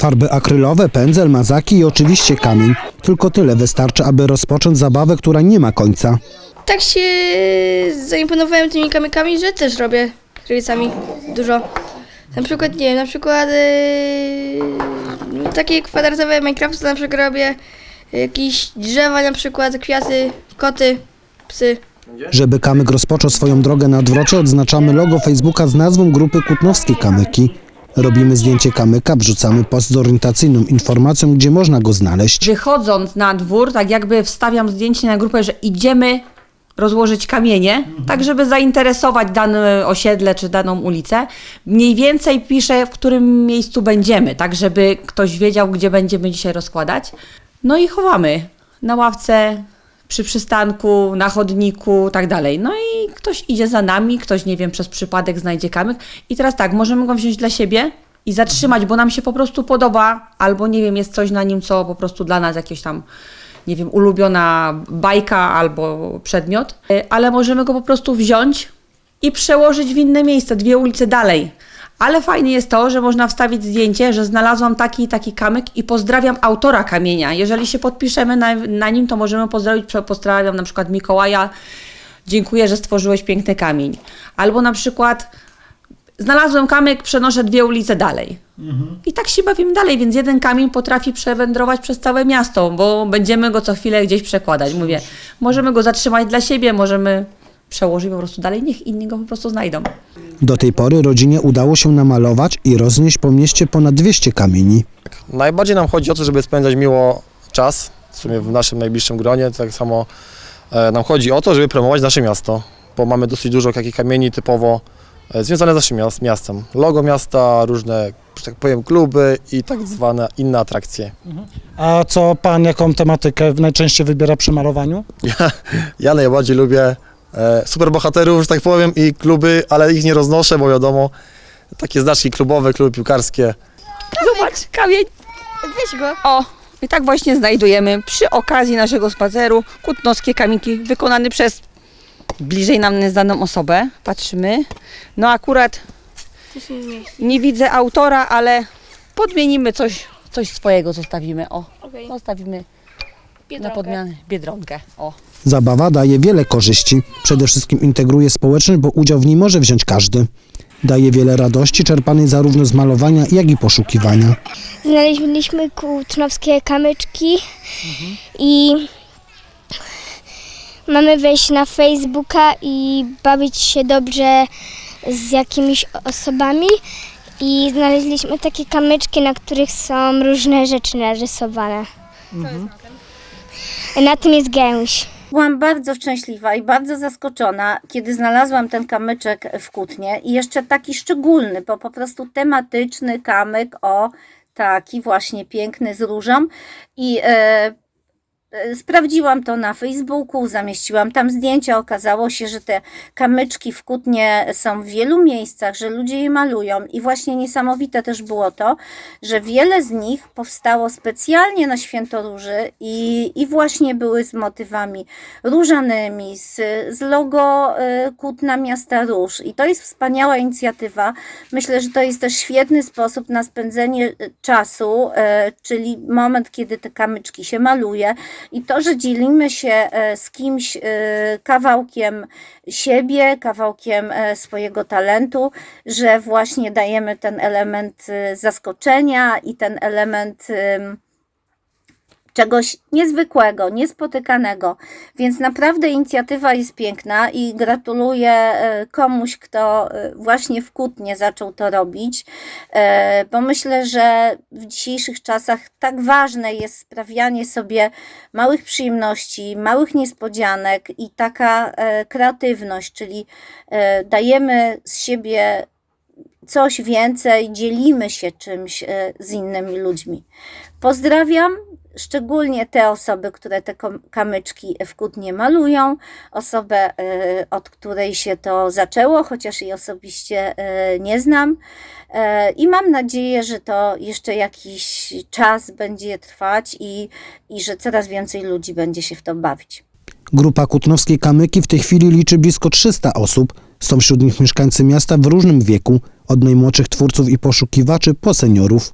Farby akrylowe, pędzel, mazaki i oczywiście kamień. Tylko tyle wystarczy, aby rozpocząć zabawę, która nie ma końca. Tak się zaimponowałem tymi kamykami, że też robię krylicami dużo. Na przykład, nie wiem, na przykład yy, takie kwadratowe Minecrafty to na przykład robię jakieś drzewa, na przykład kwiaty, koty, psy. Żeby kamyk rozpoczął swoją drogę na odwrocie, odznaczamy logo Facebooka z nazwą grupy Kutnowskie Kamyki. Robimy zdjęcie kamyka, wrzucamy post z orientacyjną informacją, gdzie można go znaleźć. Wychodząc na dwór, tak jakby wstawiam zdjęcie na grupę, że idziemy rozłożyć kamienie, tak żeby zainteresować dane osiedle czy daną ulicę. Mniej więcej piszę, w którym miejscu będziemy, tak żeby ktoś wiedział, gdzie będziemy dzisiaj rozkładać. No i chowamy na ławce, przy przystanku, na chodniku, tak dalej. No i ktoś idzie za nami, ktoś, nie wiem, przez przypadek znajdzie kamyk. I teraz tak, możemy go wziąć dla siebie i zatrzymać, bo nam się po prostu podoba, albo nie wiem, jest coś na nim, co po prostu dla nas jakieś tam, nie wiem, ulubiona bajka albo przedmiot, Y, ale możemy go po prostu wziąć i przełożyć w inne miejsce, dwie ulice dalej. Ale fajne jest to, że można wstawić zdjęcie, że znalazłam taki i taki kamyk i pozdrawiam autora kamienia. Jeżeli się podpiszemy na, na nim, to możemy pozdrowić, pozdrawiam na przykład Mikołaja, dziękuję, że stworzyłeś piękny kamień. Albo na przykład znalazłem kamyk, przenoszę dwie ulice dalej. I tak się bawimy dalej, więc jeden kamień potrafi przewędrować przez całe miasto, bo będziemy go co chwilę gdzieś przekładać. Mówię, możemy go zatrzymać dla siebie, możemy przełożyć po prostu dalej, niech inni go po prostu znajdą. Do tej pory rodzinie udało się namalować i roznieść po mieście ponad 200 kamieni. Najbardziej nam chodzi o to, żeby spędzać miło czas, w sumie w naszym najbliższym gronie. Tak samo e, nam chodzi o to, żeby promować nasze miasto, bo mamy dosyć dużo takich kamieni typowo e, związane z naszym miast, miastem. Logo miasta, różne, że tak powiem, kluby i tak zwane inne atrakcje. A co pan, jaką tematykę najczęściej wybiera przy malowaniu? Ja, ja najbardziej lubię e, superbohaterów, że tak powiem, i kluby, ale ich nie roznoszę, bo wiadomo, takie znaczki klubowe, kluby piłkarskie. Zobacz, kamień. Weź go. O, i tak właśnie znajdujemy przy okazji naszego spaceru kutnowskie kamiki wykonane przez bliżej nam nieznaną osobę. Patrzymy. No akurat nie widzę autora, ale podmienimy coś, coś swojego zostawimy. O, Okej. zostawimy na podmianę biedronkę. O. Zabawa daje wiele korzyści. Przede wszystkim integruje społeczność, bo udział w niej może wziąć każdy. Daje wiele radości czerpanej zarówno z malowania, jak i poszukiwania. Znaleźliśmy kutnowskie kamyczki i mamy wejść na Facebooka i bawić się dobrze z jakimiś osobami. I znaleźliśmy takie kamyczki, na których są różne rzeczy narysowane. Na tym jest gęś. Byłam bardzo szczęśliwa i bardzo zaskoczona, kiedy znalazłam ten kamyczek w Kutnie i jeszcze taki szczególny, bo po prostu tematyczny kamyk, o taki właśnie piękny z różą. I e, sprawdziłam to na Facebooku, zamieściłam tam zdjęcia, okazało się, że te kamyczki w Kutnie są w wielu miejscach, że ludzie je malują i właśnie niesamowite też było to, że wiele z nich powstało specjalnie na Święto Róży i, i właśnie były z motywami różanymi, z, z logo y, Kutna Miasta Róż. I to jest wspaniała inicjatywa. Myślę, że to jest też świetny sposób na spędzenie y, czasu, czyli moment, kiedy te kamyczki się maluje i to, że dzielimy się y, z kimś y, kawałkiem siebie, kawałkiem e, swojego talentu, że właśnie dajemy ten element zaskoczenia i ten element czegoś niezwykłego, niespotykanego. Więc naprawdę inicjatywa jest piękna i gratuluję e, komuś, kto e, właśnie w Kutnie zaczął to robić, e, bo myślę, że w dzisiejszych czasach tak ważne jest sprawianie sobie małych przyjemności, małych niespodzianek i taka kreatywność, czyli dajemy z siebie coś więcej, dzielimy się czymś z innymi ludźmi. Pozdrawiam szczególnie te osoby, które te kamyczki w Kutnie malują, osobę, e, od której się to zaczęło, chociaż jej osobiście e, nie znam. E, I mam nadzieję, że to jeszcze jakiś czas będzie trwać i, i że coraz więcej ludzi będzie się w to bawić. Grupa Kutnowskie Kamyki w tej chwili liczy blisko 300 osób. Są wśród nich mieszkańcy miasta w różnym wieku, od najmłodszych twórców i poszukiwaczy po seniorów.